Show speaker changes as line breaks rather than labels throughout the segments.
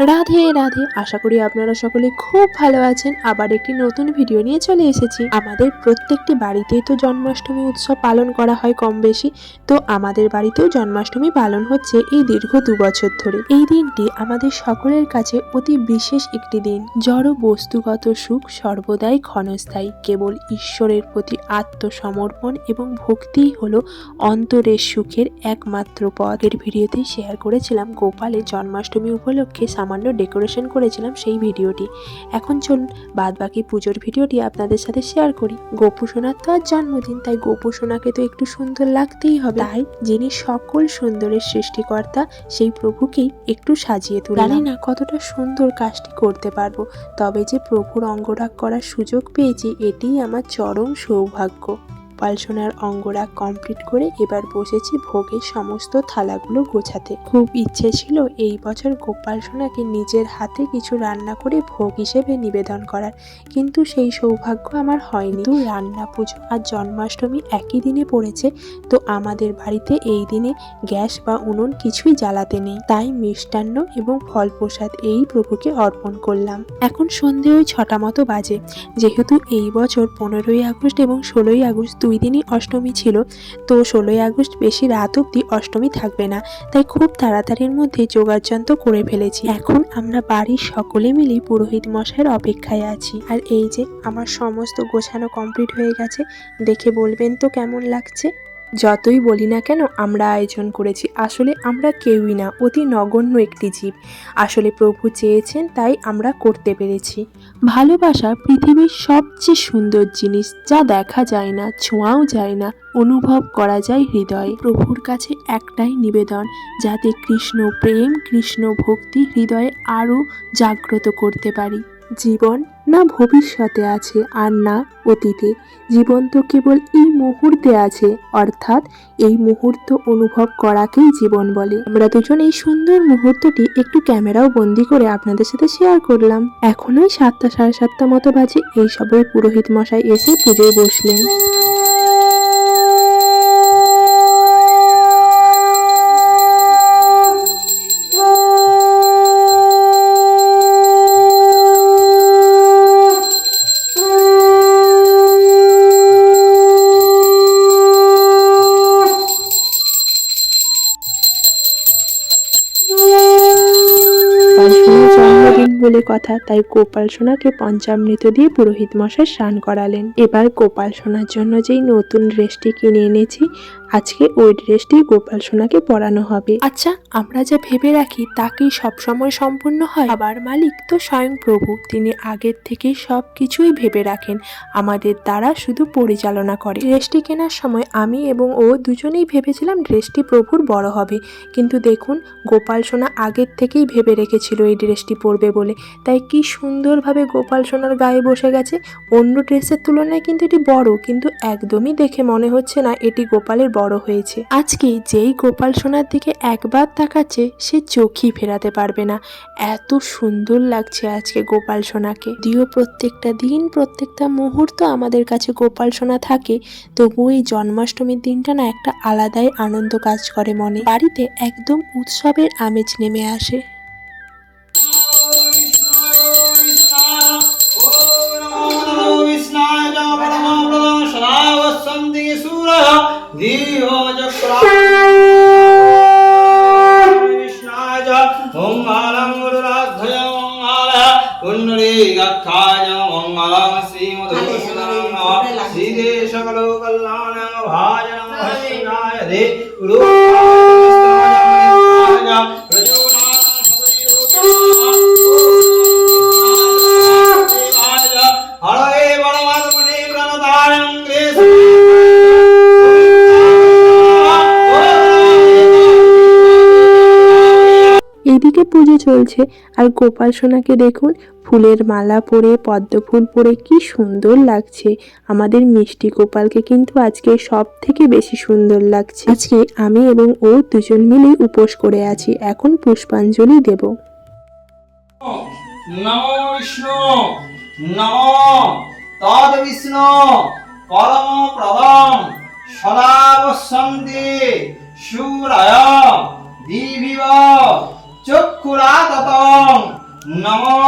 রাধে রাধে, আশা করি আপনারা সকলে খুব ভালো আছেন। আবার একটি নতুন ভিডিও নিয়ে চলে এসেছি। আমাদের প্রত্যেকটি বাড়িতেই তো জন্মাষ্টমী উৎসব পালন করা হয় কম বেশি। তো আমাদের বাড়িতেও জন্মাষ্টমী পালন হচ্ছে এই দীর্ঘ দু বছর ধরে। এই দিনটি আমাদের সকলের কাছে অতি বিশেষ একটি দিন। জড় বস্তুগত সুখ সর্বদাই ক্ষণস্থায়ী। কেবল ঈশ্বরের প্রতি আত্মসমর্পণ এবং ভক্তিই হলো অন্তরের সুখের একমাত্র পথ। এর ভিডিওতেই শেয়ার করেছিলাম গোপালের জন্মাষ্টমী উপলক্ষে সামান্য ডেকোরেশন করেছিলাম সেই ভিডিওটি। এখন চলুন বাদ বাকি পুজোর ভিডিওটি আপনাদের সাথে শেয়ার করি। গোপু সোনার তো আর জন্মদিন তাই গোপু সোনাকে তো একটু সুন্দর লাগতেই হবে। তাই যিনি সকল সুন্দরের সৃষ্টিকর্তা সেই প্রভুকেই একটু সাজিয়ে তুলি জানি না কতটা সুন্দর কাজটি করতে পারব তবে যে প্রভুর অঙ্গরাগ করার সুযোগ পেয়েছি এটিই আমার চরম সৌভাগ্য। গোপালসোনার অঙ্গরাগ কমপ্লিট করে এবার বসেছি ভোগের সমস্ত থালাগুলো গোছাতে। খুব ইচ্ছে ছিল এই বছর গোপাল সোনাকে নিজের হাতে কিছু রান্না করে ভোগ হিসেবে নিবেদন করার, কিন্তু সেই সৌভাগ্য আমার হয়নি। রান্না পুজো আর জন্মাষ্টমী একই দিনে পড়েছে, তো আমাদের বাড়িতে এই দিনে গ্যাস বা উনুন কিছুই জ্বালাতে নেই। তাই মিষ্টান্ন এবং ফল প্রসাদ এই প্রভুকে অর্পণ করলাম। এখন সন্ধে ওই ছটা মতো বাজে, যেহেতু এই বছর পনেরোই আগস্ট এবং ষোলোই আগস্ট দুই দিনই অষ্টমী ছিল। তো ষোলোই আগস্ট বেশি রাত অব্দি অষ্টমী থাকবে না। তাই খুব তাড়াতাড়ির মধ্যে যোগাযন্ত করে ফেলেছি। এখন আমরা বাড়ির সকলে মিলে পুরোহিত মশাইয়ের অপেক্ষায় আছি। আর এই যে আমার সমস্ত গোছানো কমপ্লিট হয়ে গেছে, দেখে বলবেন তো কেমন লাগছে? যতই বলি না কেন, আমরা আয়োজন করেছি। আসলে আমরা কেউই না, অতি নগণ্য একটি জীব। আসলে প্রভু চেয়েছেন, তাই আমরা করতে পেরেছি। ভালোবাসা পৃথিবীর সবচেয়ে সুন্দর জিনিস, যা দেখা যায় না, ছোঁয়াও যায় না, অনুভব করা যায় হৃদয়ে। প্রভুর কাছে একটাই নিবেদন, যাতে কৃষ্ণ প্রেম, কৃষ্ণ ভক্তি হৃদয়ে আরও জাগ্রত করতে পারি। জীবন না ভবিষ্যতে আছে আর না অতীতে। জীবন তো কেবল এই মুহূর্তে আছে, অর্থাৎ এই মুহূর্ত অনুভব করাকেই জীবন বলে। আমরা দুজন এই সুন্দর মুহূর্তটি একটু ক্যামেরাও বন্দি করে আপনাদের সাথে শেয়ার করলাম। এখনোই সাতটা সাড়ে সাতটা মতো বাজে, এই সবাই পুরোহিত মশাই এসে পুজোয় বসলেন। বলে কথা তাই গোপাল সোনাকে পঞ্চামৃত দিয়ে পুরোহিত মশাই স্নান করালেন। এবার গোপাল সোনার জন্য যেই নতুন ড্রেসটি কিনে এনেছি আজকে ওই ড্রেসটি গোপাল সোনাকে পরানো হবে। আচ্ছা আমরা যা ভেবে রাখি তা কি সবসময় সম্পূর্ণ হয়? আবার মালিক তো স্বয়ং প্রভু তিনি আগের থেকেই সব কিছুই ভেবে রাখেন। আমাদের দ্বারা শুধু পরিচালনা করে। ড্রেসটি কেনার সময় আমি এবং ও দুজনেই ভেবেছিলাম ড্রেসটি প্রভুর বড় হবে। কিন্তু দেখুন গোপাল সোনা আগের থেকেই ভেবে রেখেছিল এই ড্রেসটি পরবে বলে। তাই কি সুন্দরভাবে গোপাল সোনার গায়ে বসে গেছে? অন্য ড্রেসের তুলনায় কিন্তু এটি বড়, কিন্তু একদমই দেখে মনে হচ্ছে না এটি গোপালের বড় হয়েছে। আজকে যেই গোপাল সোনার দিকে একবার তাকাচ্ছে, সে চোখই ফেরাতে পারবে না। এত সুন্দর লাগছে আজকে গোপাল সোনাকে। দিও প্রত্যেকটা দিন, প্রত্যেকটা মুহূর্ত আমাদের কাছে গোপাল সোনা থাকে, তবু এই জন্মাষ্টমীর দিনটা না একটা আলাদাই আনন্দ কাজ করে মনে। বাড়িতে একদম উৎসবের আমেজ নেমে আসে।
কুণ্ডলীকাক্ষায় মঙ্গলং শ্রীমধুসূদনং শ্রীদেশকলো কল্যাণং ভাজ নমঃ শিবায় দে হরে
পুজো চলছে। আর গোপাল সোনাকে দেখুন, ফুলের মালা পরে, পদ্ম ফুল পরে কি সুন্দর লাগছে। আমাদের মিষ্টি গোপালকে কিন্তু আজকে সব থেকে বেশি সুন্দর লাগছে। আজকে আমি এবং ও দুজন মিলেই উপোস করে আছি। এখন পুষ্পাঞ্জলি দেব।
বিষ্ণু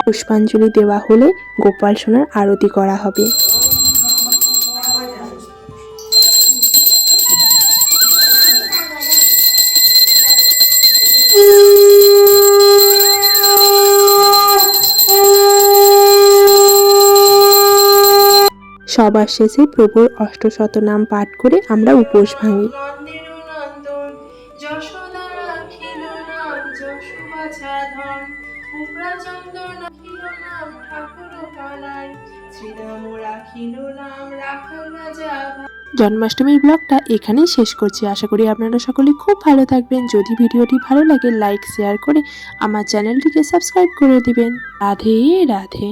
পুষ্পাঞ্জলি দেওয়া হলে গোপাল সোনার আরতি করা হবে। সবার শেষে প্রভুর অষ্টশত নাম পাঠ করে আমরা উপোস ভাঙি।
উপ্রাচন্দন রাখিল নাম, ঠাকুর শ্রীরাম রাখিল নাম রাজা
জন্মাষ্টমীর ব্লগটা এখানেই শেষ করছি। আশা করি আপনারা সকলে খুব ভালো থাকবেন। যদি ভিডিওটি ভালো লাগে, লাইক, শেয়ার করে আমার চ্যানেলটিকে সাবস্ক্রাইব করে দিবেন। রাধে রাধে।